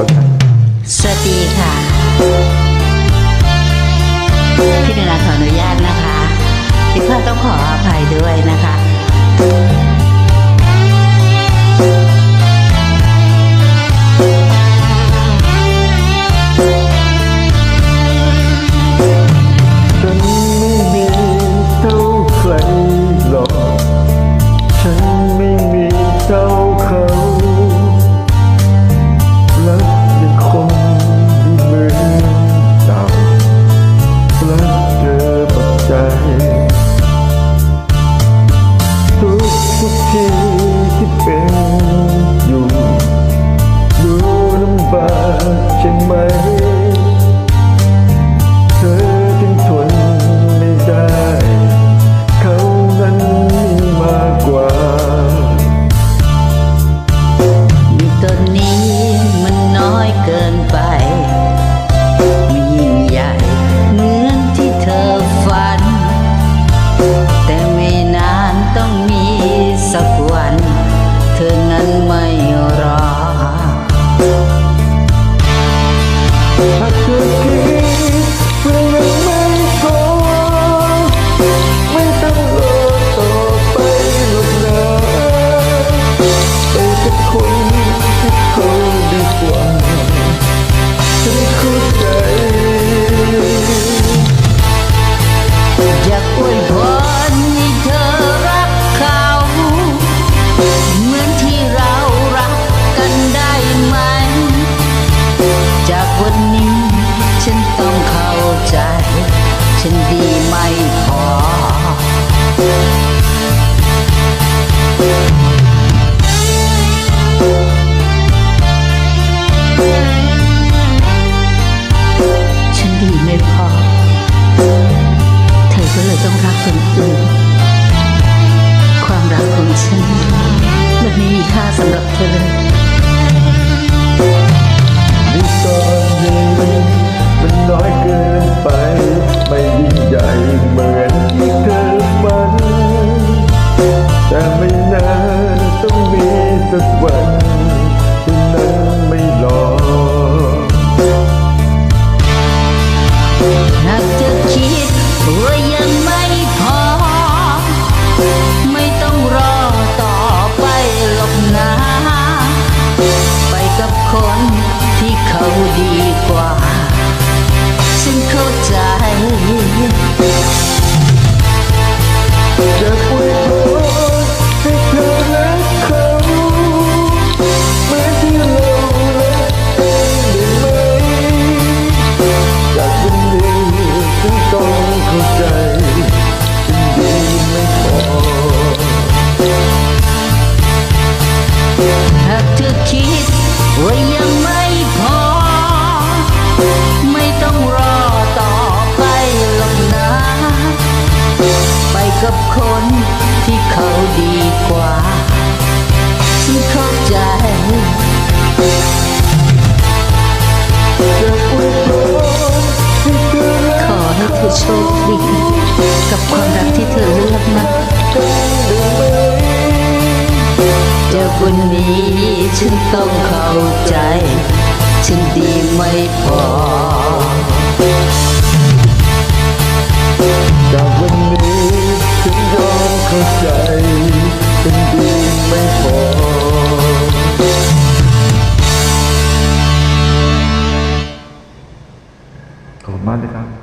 คนครัสวัสดีค่ะพี่นาขออนุญาตนะคะพี่พ่อต้องขออภัยด้วยนะคะ but I could ฉันดีไม่พอ ฉันดีไม่พอ เธอก็เลยต้องรักคนอื่น ความรักของฉัน มันไม่มีค่าสำหรับเธอ this way. กับคนที่เขาดีกว่าฉันเข้าใจขอให้เธอโชคดีกับความรักที่เธอเลือกนะจากวันนี้ฉันต้องเข้าใจ ฉันดีไม่พอ normales.